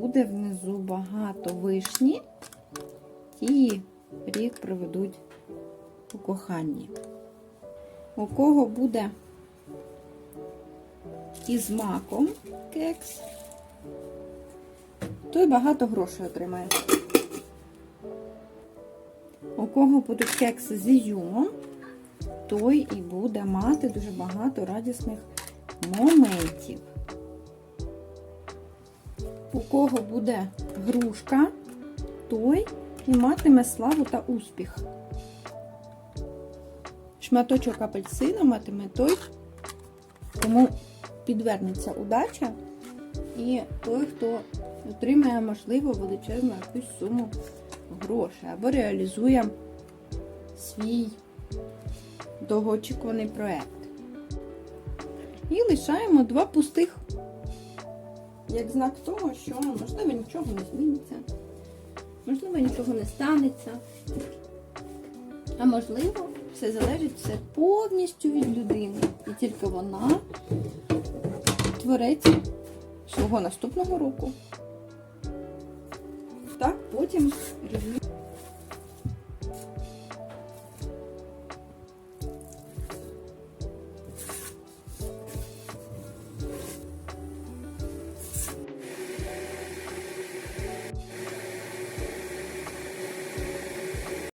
буде внизу багато вишні, ті рік проведуть у коханні. У кого буде із маком кекс, той багато грошей отримає. У кого будуть кекси з ізюмом, той і буде мати дуже багато радісних моментів. У кого буде грушка, той і матиме славу та успіх. Шматочок апельсина матиме той, кому підвернеться удача, і той, хто отримає, можливо, величезну якусь суму грошей або реалізує свій довгоочікуваний проект. І лишаємо два пустих, як знак того, що можливо нічого не зміниться, можливо, нічого не станеться. А можливо, все залежить все повністю від людини. І тільки вона творець свого наступного року. Так, потім рев'ю